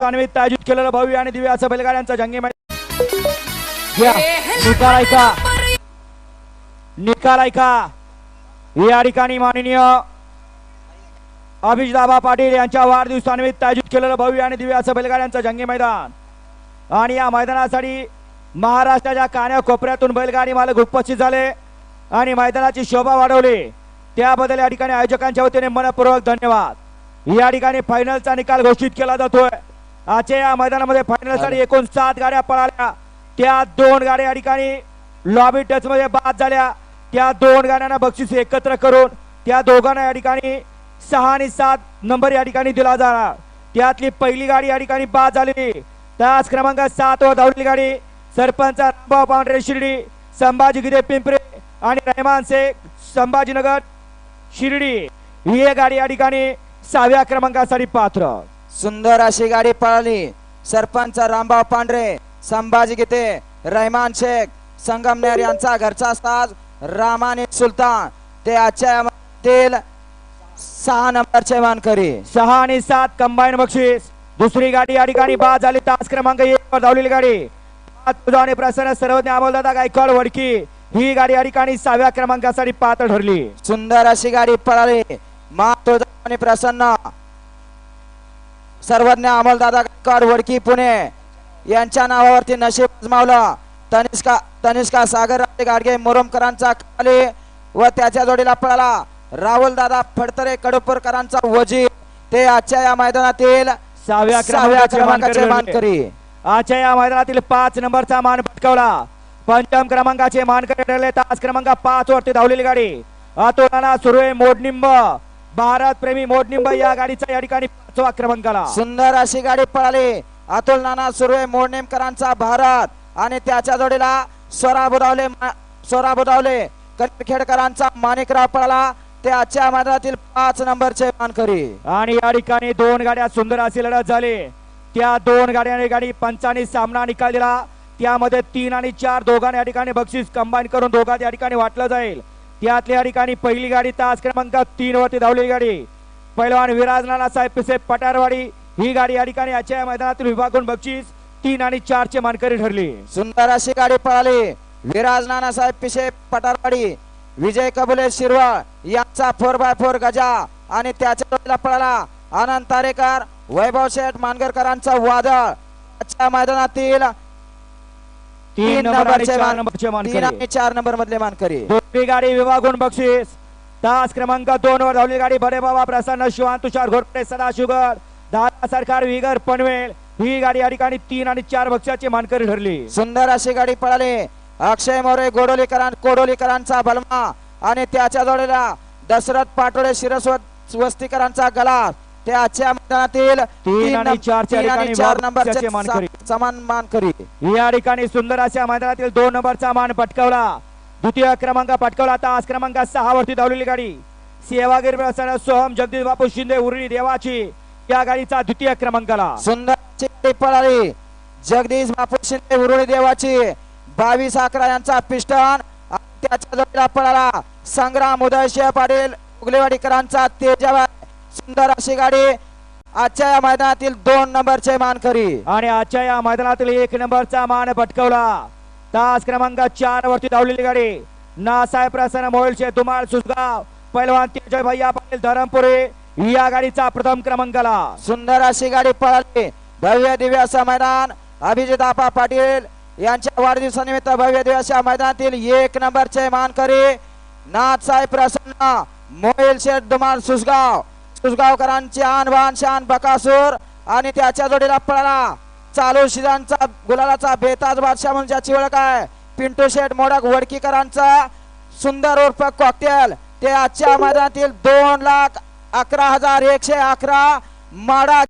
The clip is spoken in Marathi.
अन्वित आयोजित केलेलं भव्य आणि दिव्य असं बैलगाड्यांचं जंगी निकाल ऐका निकाल ऐका या ठिकाणी माननीय अभिजदाबा पाटील यांच्या वाढदिवसानिमित्त आयोजित केलेलं भव्य आणि दिव्य असं बैलगाड्यांचं जंगी मैदान. आणि या मैदानासाठी महाराष्ट्राच्या कान्या कोपऱ्यातून बैलगाडी मालक उपस्थित झाले आणि मैदानाची शोभा वाढवली. त्याबद्दल या ठिकाणी आयोजकांच्या वतीने मनपूर्वक धन्यवाद. या ठिकाणी फायनलचा निकाल घोषित केला जातोय. आजच्या या मैदानामध्ये फायनलसाठी एकूण सात गाड्या पळाल्या. त्या दोन गाड्या या ठिकाणी लॉबी टच मध्ये बाद झाल्या. त्या दोन गाड्यांना बक्षीस एकत्र करून त्या दोघांना या ठिकाणी सहा आणि सात नंबर या ठिकाणी दिला जाणार. त्यातली पहिली गाडी या ठिकाणी बाद झालेली तास क्रमांक सात वर धावलेली गाडी सरपंच रामभाऊ पांढरे शिर्डी संभाजी गिरे पिंपरे आणि रहमान शेख संभाजीनगर शिर्डी. ही गाडी या ठिकाणी सहाव्या क्रमांकासाठी पात्र. सुंदर अशी गाडी पळाली. सरपंच रामभाऊ पांढरे संभाजी गीते रहमान शेख संगमनेर यांचा घरचा साज रामाने सुलतान. ते आजच्या यामधील सहा नंबरचे मानकरी. सहा आणि सात कंबाईन बक्षीस. दुसरी गाडी या ठिकाणी बाद झाली. तास क्रमांक एक वर धावलेली गाडी. आणि प्रसन्न सर्वज्ञ अमोलदादा गायकवाड वडकी. ही गाडी या ठिकाणी सहाव्या क्रमांकासाठी पात्र ठरली. सुंदर अशी गाडी पळाली. मा तुळजाभवानी आणि प्रसन्न. सर्वज्ञ अमलदादा वडकी पुणे यांच्या नावावरती नशीब आजमावलं तनिष्का तनिष्का सागर गाडगे मोरमकरांचा खाली व त्याच्या जोडीला पळाला. राहुल दादा फडतरे कडपूरकरांचा वजीर. ते आजच्या या मैदानातील सहाव्या क्रमांकाचे मानकरी. आजच्या या मैदानातील पाच नंबरचा मान पटकावला. पंचम क्रमांकाचे मानकरी ठरले. तास क्रमांक पाच वरती धावलेली गाडी. अतुलाना सुरवे मोडनिंब भारत प्रेमी मोडनिंब या गाडीचा या ठिकाणी पाचवा क्रमांकाला सुंदर अशी गाडी पळाली. अतुल नाना सुर्वे मोडनेमकरांचा भारत आणि त्याच्या जोडीला स्वरा बुदावले मा- स्वरा बुदावले खेडकरांचा माणिकराव पळाला. ते आजच्या मैदानातील पाच नंबरचे मानकरी. आणि या ठिकाणी दोन गाड्या सुंदर अशी लढत झाली. त्या दोन गाड्याने गाडी पंचाने सामना निकाल दिला. त्यामध्ये तीन आणि चार दोघांना या ठिकाणी बक्षीस कंबाईन करून दोघात या ठिकाणी वाटलं जाईल. त्यातल्या या ठिकाणी पहिली गाडी तास क्रमांक तीन वरती धावलेली गाडी. पैलवान विराज नाना साहेब पिसे पटारवाडी. ही गाडी या ठिकाणी आजच्या मैदानातील विभागून बक्षीस तीन आणि चारचे मानकरी ठरली. सुंदर अशी गाडी पळाली. विराज नानासाहेब पिशे पटारवाडी. विजय कबुले शिरवळ यांचा फोर बाय फोर गजा आणि त्याच्या पळाला. आनंद तारेकर वैभव शेठ मानगरकरांचा वादळ. आजच्या मैदानातील तीन नंबर आणि चार नंबरचे तीन मानकरी आणि चार नंबर मधले मानकरी. दुसरी गाडी विभागून बक्षीस. तास क्रमांक दोन वर धावली गाडी बडे बाबा प्रसन्न शिवान तुषार घोरपडे सदाशिवगड. दादा सरकार विगर पनवेल. ही गाडी या ठिकाणी तीन आणि चार बक्षाची मानकरी ठरली. सुंदर अशी गाडी पळाली. अक्षय मोरे गोडोलीकरां कोडोलीकरांचा बलमा आणि त्याच्या जोडीला दशरथ पाटोळे शिरस्वत वस्तीकरांचा गला. ते आजच्या मैदानातील तीन आणि नंब- चारच्या तीन आणि ठिकाणी चार वाहतुकीचे नंबरचे मानकरी. सा- समान मानकरी. या ठिकाणी सुंदर अशा मैदानातील दोन नंबरचा मान पटकावला. द्वितीय क्रमांक पटकावला तास क्रमांक सहा वरती धावलेली गाडी. सेवागिरी सोहम जगदीश बापू शिंदे उरळी देवाची या गाडीचा द्वितीय क्रमांकाला. सुंदर पळाली जगदीश बापू शिंदे उरुळी देवाची बावीस अकरा यांचा पिस्टन त्याच्या जोडीला पळाला संग्राम उदयशिव पाटील उगलेवाडीकरांचा तेजावा सुंदर अशी गाडी आजच्या या मैदानातील दोन नंबरचे मानकरी. आणि आजच्या या मैदानातील एक नंबरचा मान पटकावला. तास क्रमांक चार वरती धावलेली गाडी. नासाहेब प्रसन्न मोहिलचे दुमाळ सुसगाव पैलवान तेजय भैया पाटील धरमपुरे या गाडीचा प्रथम क्रमांकाला. सुंदर अशी गाडी पळाली. भव्य दिव्य असं मैदान. अभिजित आपा पाटील यांच्या वाढदिवसानिमित्त भव्य दिव्य अशा मैदानातील एक नंबरचे मानकरी. नाथसाहेब प्रसन्न मोहिल शेठ दुमार सुसगाव सुसगावकरांची आन बान शान बकासूर आणि त्याच्या जोडीला पळाला. चालू शिजांचा गुलालाचा बेताज बादशाह म्हणून ज्याची ओळख आहे. पिंटू शेठ मोडक वडकीकरांचा सुंदर उर्फ कॉकटेल. ते आजच्या मैदानातील दोन लाख अकरा हजार एकशे अकरा माडा